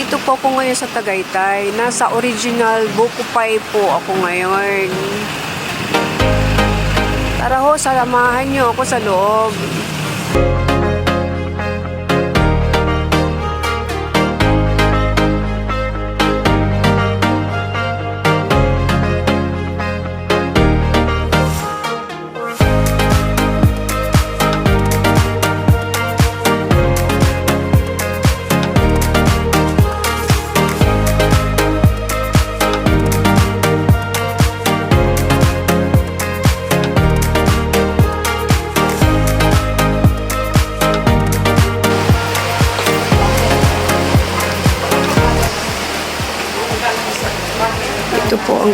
Andito po ako ngayon sa Tagaytay. Nasa original Bukupay po ako ngayon. Tara ho, salamahan niyo ako sa loob.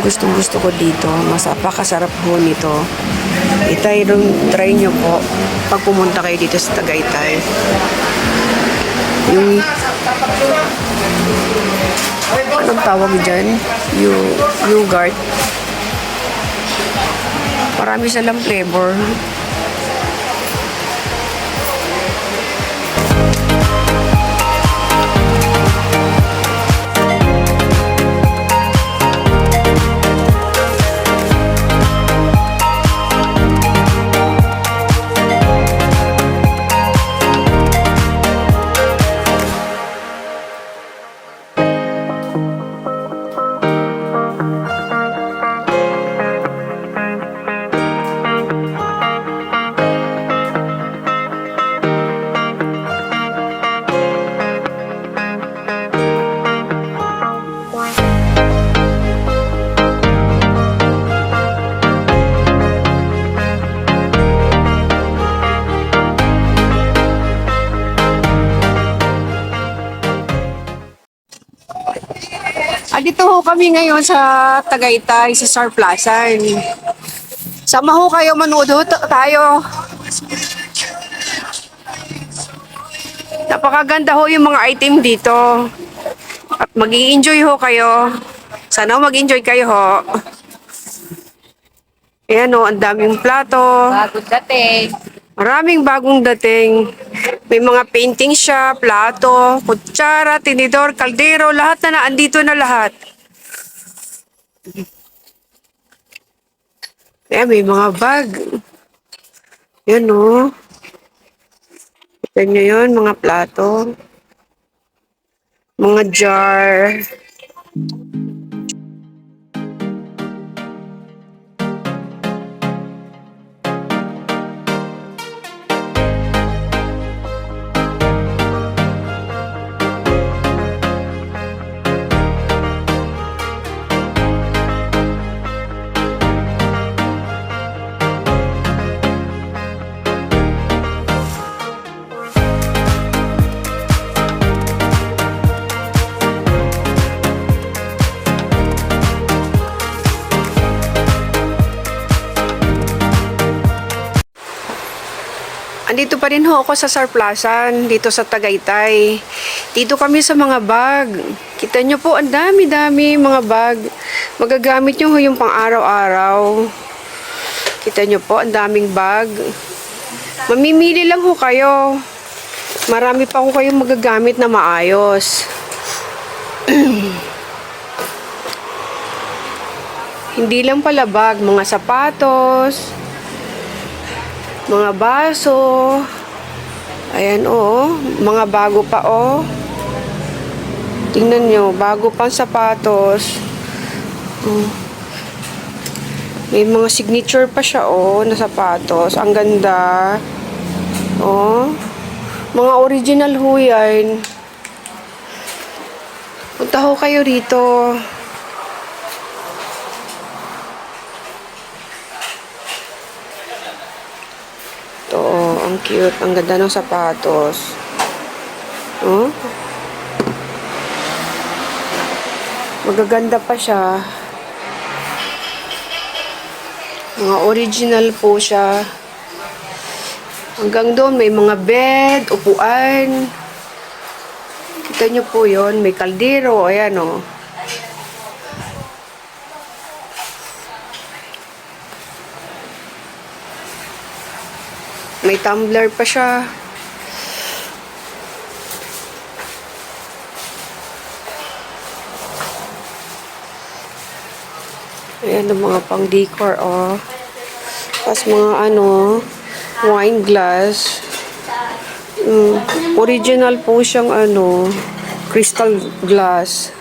Gustong gusto ko dito. Masapakasarap po nito. Itry, try nyo po pag pumunta kayo dito sa Tagaytay. Yung anong tawag dyan? Yung yogurt. Marami silang flavor. Kami ngayon sa Tagaytay, sa Sarplasan. Sama ho kayo, manood tayo. Napakaganda ho yung mga item dito. At mag enjoy ho kayo. Sana mag-enjoy kayo ho. Ayan ho, ang daming plato. Bagong dating. Maraming bagong dating. May mga painting siya, plato, kutsara, tinidor, kaldero, lahat na naandito na lahat. Ayan, may mga bag. Yan o. Kita nyo yun, mga plato. Mga jar. Andito pa rin ho ako sa Sarplasan, dito sa Tagaytay. Dito kami sa mga bag. Kita nyo po, ang dami-dami mga bag. Magagamit nyo ho yung pang araw-araw. Kita nyo po, ang daming bag. Mamimili lang ho kayo. Marami pa ho kayong magagamit na maayos. Hindi lang pala bag, mga sapatos, mga baso. Ayan oh, mga bago pa oh. Tingnan nyo, bago pang sapatos. Oh. May mga signature pa siya oh, na sapatos. Ang ganda. Oh. Mga original ho yan. Punta ho kayo rito. Ito, oh, ang cute. Ang ganda ng sapatos. Oh. Magaganda pa siya. Mga original po siya. Hanggang doon, may mga bed, upuan. Kita nyo po yon May kaldero. Ayan, oh. May tumbler pa siya. Ayan ang mga pang decor, oh. Tapos mga ano, wine glass. Mm, original po siyang ano, crystal glass.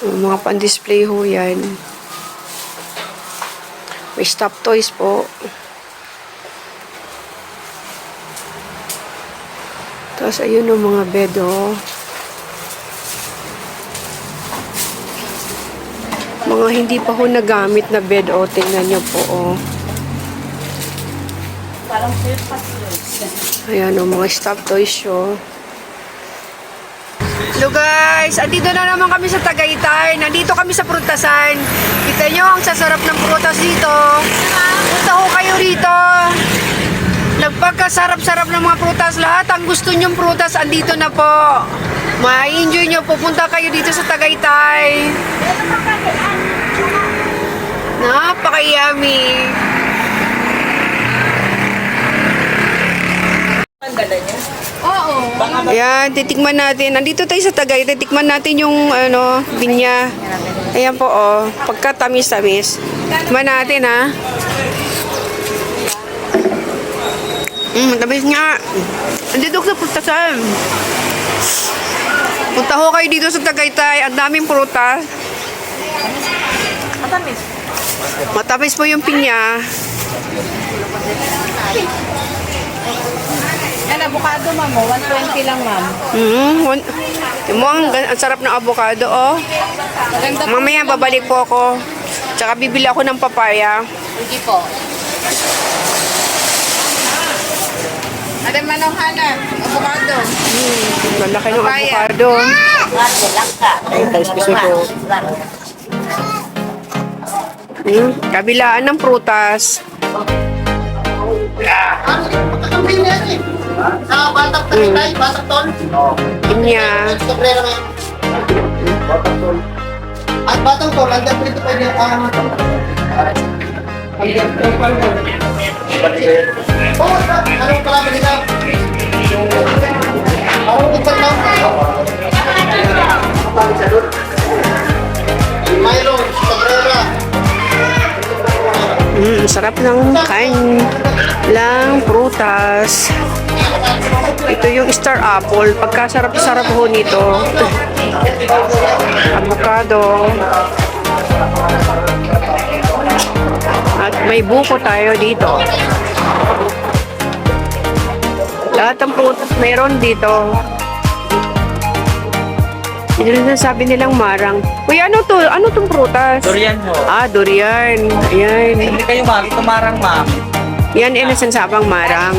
mga pan-display ho yan. Stop toys po. Tapos ayun ang mga bed, oh. Mga hindi pa ho nagamit na bed, oh. Tingnan nyo po, oh. Ayan, oh, mga stop toys, oh. Hello guys, andito na naman kami sa Tagaytay. Nandito kami sa prutasan. Kita nyo ang sasarap ng prutas dito. Punta ho kayo rito. Nagpagkasarap-sarap ng mga prutas. Lahat ang gusto nyong prutas, andito na po. Ma-enjoy nyo. Pupunta kayo dito sa Tagaytay. Napaka-yummy. Ayan, titikman natin. Nandito tayo sa Tagaytay. Titikman natin yung ano, binya. Ayan po, oh. Pagka-tamis-tamis. Tikman natin, ha. Mm, tamis nga. Nandito ko sa prutasan. Punta ho kayo dito sa Tagaytay. Ang daming prutas. Matamis. Matamis po yung pinya. Yan, avocado, ma'am. oh. 120 lang, ma'am. Mm, yung mo, ang, gan- ang sarap ng avocado, oh. Maganda po. Mamaya babalik po ako. Tsaka bibili ako ng papaya. Sige po. Adam Manohana, avocado. Malaki ng Papaya. avocado. Hmm, kabilaan ng prutas. Ah, batak tayo tayo, batak tol. Pinya. Sobrero ngayon. At batang tol, andyan po dito pwede ang ano. Oh, anong kalaban nila? Anong ikan lang? Milo, sobrera. Hmm, sarap ng kain lang prutas. Ito yung star apple. Pagkasarap-sarap ho nito. Avocado. At may buko tayo dito. Lahat ng prutas meron dito. Ito na sabi nilang marang. Uy, ano to? Ano tong prutas? Durian mo. Ah, durian. Ayan. Hindi kayo ma'am, ito marang ma'am. Yan, innocent sabang marang.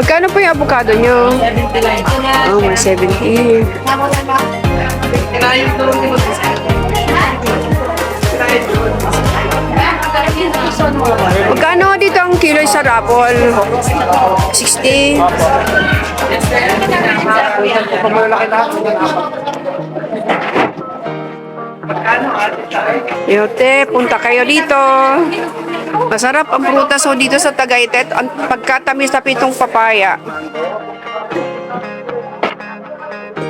Magkano po yung avocado nyo? 70 lang ma'am. Oh, 170. Kinain ko rin mo. Magkano dito ang kilo sa rapol? 60. Yote, punta kayo dito. Masarap ang prutas ho dito sa Tagaytay. Ang pagkatamis na pitong papaya.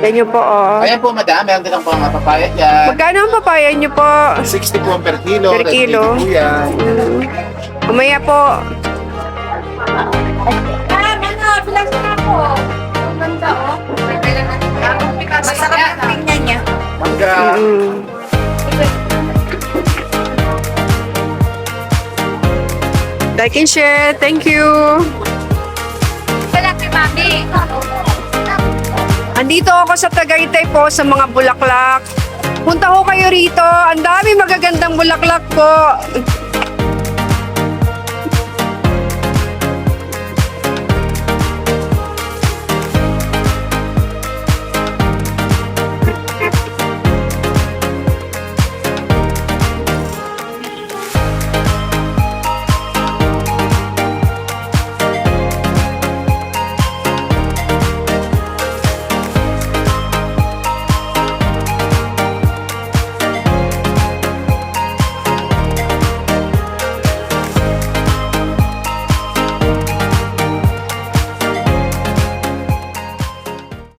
Yan nyo po, oh. Ayan po, madam. Meron din ang mga papaya dyan. Magkano ang papaya nyo po? 60 po per kilo. Per kilo. po yan. Umaya po. Masarap ang pinya niya. Mangga. Mm. Like and share. Thank you. Wala kay mami. Andito ako sa Tagaytay po sa mga bulaklak. Punta ko kayo rito. Ang dami magagandang bulaklak po.